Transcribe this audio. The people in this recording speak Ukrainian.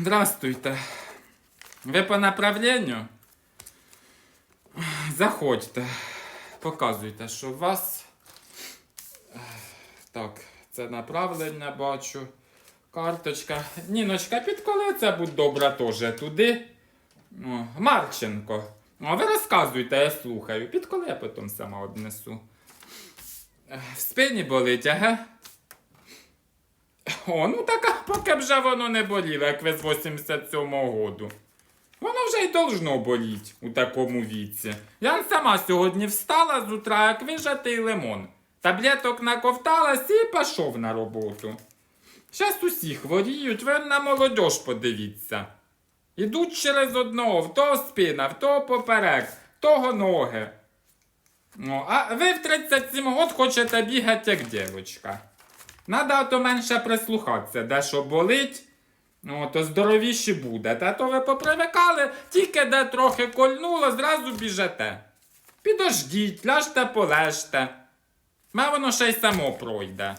Здравствуйте. Ви по направленню? Заходьте. Показуйте, що у вас. Так, це направлення бачу. Карточка. Ніночка, підколи це будь добра теж туди. О, Марченко. А ви розказуйте, я слухаю. Підколи я потім сама однесу. В спині болить, ага? О, ну так поки б вже воно не боліло, як ви з 87-го году. Воно вже й должно боліть у такому віці. Я сама сьогодні встала з утра, як вижатий лимон. Таблеток наковталась і пішов на роботу. Щас усі хворіють, ви на молодь подивіться. Ідуть через одного, в того спина, в того поперек, в того ноги. Ну, а ви в 37 год хочете бігати як дівчинка. Надо то менше прислухатися, де що болить, ну, то здоровіші буде. Та то ви попривикали, тільки де трохи кольнуло, зразу біжете. Підождіть, ляжте полежте. Ме воно ще й само пройде.